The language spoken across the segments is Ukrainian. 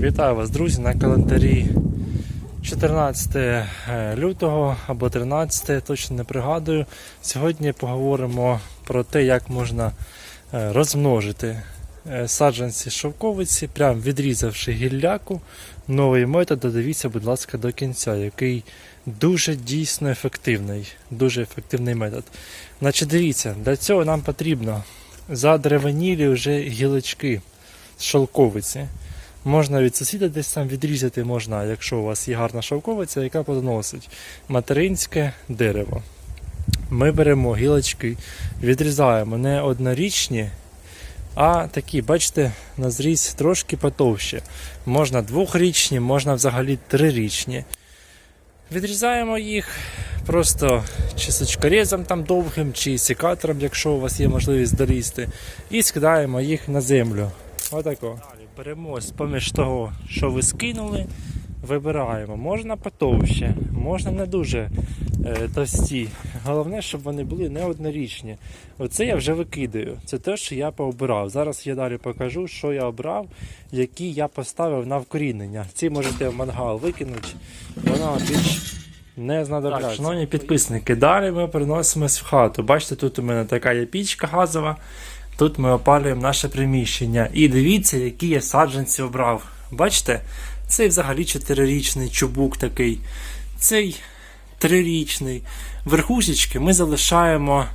Вітаю вас, друзі, на календарі 14 е, лютого або 13, точно не пригадую. Сьогодні поговоримо про те, як можна е, розмножити е, саджанці шовковиці, прям відрізавши гілляку. Новий метод, додивіться, будь ласка, до кінця, який дуже дійсно ефективний. Дуже ефективний метод. Значить, дивіться, для цього нам потрібно задеревенілі вже гілочки з шовковиці. Можна від сусіда десь там відрізати, можна, якщо у вас є гарна шовковиця, яка плодоносить материнське дерево. Ми беремо гілочки, відрізаємо не однорічні, а такі, бачите, на зріз трошки потовще. Можна двохрічні, можна взагалі трирічні. Відрізаємо їх просто чи сучкорезом там довгим, чи секатором, якщо у вас є можливість дорізти, і скидаємо їх на землю. Отако. Далі беремо з-поміж того, що ви скинули, вибираємо. Можна потовще, можна не дуже е, товсті. Головне, щоб вони були не однорічні. Оце я вже викидаю. Це те, що я пообирав. Зараз я далі покажу, що я обрав, які я поставив на вкорінення. Ці можете в мангал викинути, вона більш не знадобляться. Так, шановні підписники, далі ми переносимось в хату. Бачите, тут у мене така є пічка газова. Тут ми опалюємо наше приміщення. І дивіться, які я саджанці обрав. Бачите? Цей взагалі 4-річний чубук такий. Цей трирічний. Верхушечки ми залишаємо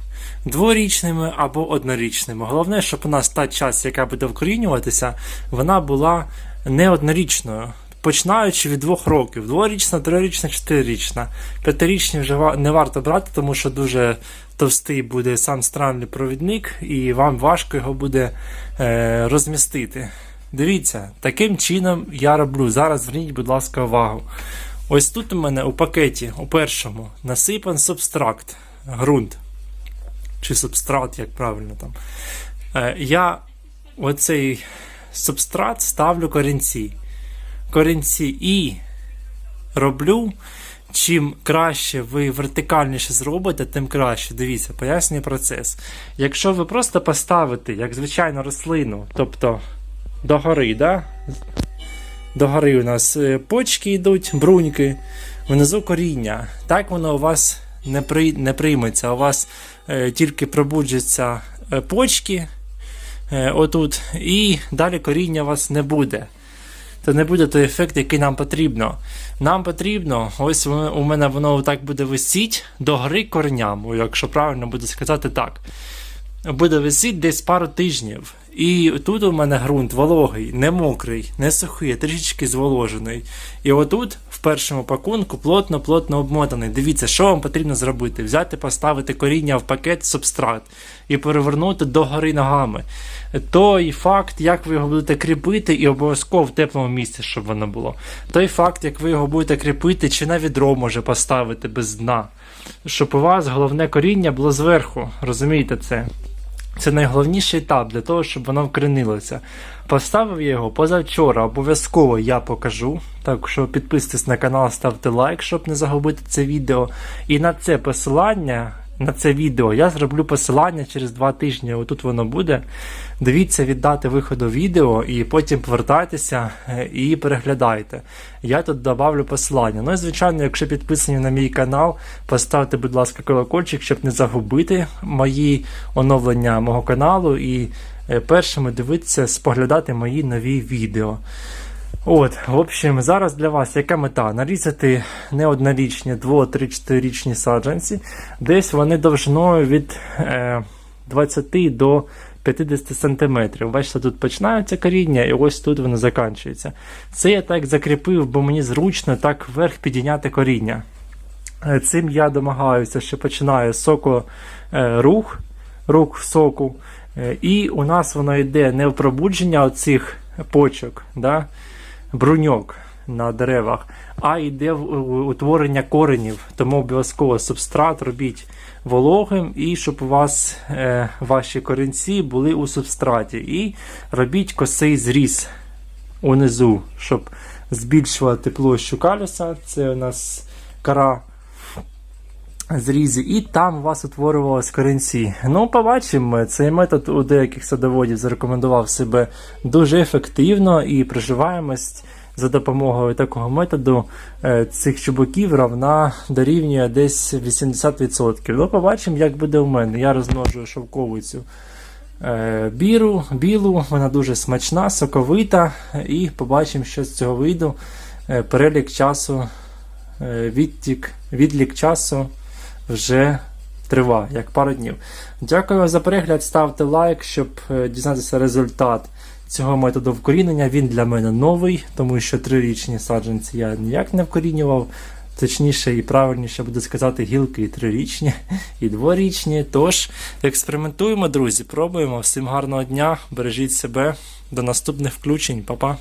дворічними або однорічними. Головне, щоб у нас та часть, яка буде вкорінюватися, вона була не однорічною. Починаючи від двох років: дворічна, трирічна, чотирирічна. П'ятирічні вже не варто брати, тому що дуже товстий буде сам странний провідник, і вам важко його буде е, розмістити. Дивіться, таким чином я роблю. Зараз зверніть, будь ласка, увагу. Ось тут у мене у пакеті, у першому, насипан субстракт, ґрунт. Чи субстрат, як правильно там. Е, я оцей субстрат ставлю корінці. Корінці і роблю. Чим краще ви вертикальніше зробите, тим краще. Дивіться, пояснюю процес. Якщо ви просто поставите, як звичайну рослину, тобто догори, да? догори у нас е, почки йдуть, бруньки, внизу коріння. Так воно у вас не, при, не прийметься. У вас е, тільки пробуджаться е, почки е, отут, і далі коріння у вас не буде. Це не буде той ефект, який нам потрібно. Нам потрібно, ось у мене воно так буде висіть до гри корням, якщо правильно буде сказати так. Буде висіть десь пару тижнів. І тут у мене ґрунт вологий, не мокрий, не сухий, а трішечки зволожений. І отут, першому пакунку, плотно-плотно обмотаний. Дивіться, що вам потрібно зробити: взяти, поставити коріння в пакет субстрат і перевернути догори ногами. Той факт, як ви його будете кріпити, і обов'язково в теплому місці, щоб воно було. Той факт, як ви його будете кріпити, чи на відро може поставити без дна. Щоб у вас головне коріння було зверху. Розумієте це? Це найголовніший етап для того, щоб воно вкоренилося. Поставив я його позавчора, обов'язково я покажу. Так що підписуйтесь на канал, ставте лайк, щоб не загубити це відео. І на це посилання, на це відео я зроблю посилання через два тижні. Отут воно буде. Дивіться від дати виходу відео і потім повертайтеся е, і переглядайте. Я тут добавлю посилання. Ну і звичайно, якщо підписані на мій канал, поставте, будь ласка, колокольчик, щоб не загубити мої оновлення мого каналу і е, першими дивитися, споглядати мої нові відео. От, в общем, зараз для вас яка мета? Нарізати не однорічні, 2, 3, 4 річні саджанці. Десь вони довжиною від е, 20 до 50 см. Бачите, тут починається коріння, і ось тут воно закінчується. Це я так закріпив, бо мені зручно так вверх підійняти коріння. Е, Цим я домагаюся, що починає соко е, рух, соку. Е, І у нас воно йде не в пробудження оцих почок, да, бруньок на деревах, а йде в утворення коренів. Тому обов'язково субстрат робіть вологим, і щоб у вас е, ваші корінці були у субстраті. І робіть косий зріз унизу, щоб збільшувати площу калюса. Це у нас кара зрізі, і там у вас утворювалися корінці. Ну, побачимо, цей метод у деяких садоводів зарекомендував себе дуже ефективно і приживаємость за допомогою такого методу е, цих чубуків равна дорівнює десь 80%. Ну, побачимо, як буде у мене. Я розмножую шовковицю е, біру, білу, вона дуже смачна, соковита, і побачимо, що з цього вийду. Е, Перелік часу, відтік, відлік часу вже триває, як пару днів. Дякую за перегляд, ставте лайк, щоб е, дізнатися результат цього методу вкорінення. Він для мене новий, тому що трирічні саджанці я ніяк не вкорінював. Точніше і правильніше буде сказати гілки і трирічні, і дворічні. Тож експериментуємо, друзі, пробуємо. Всім гарного дня, бережіть себе. До наступних включень, Па-па.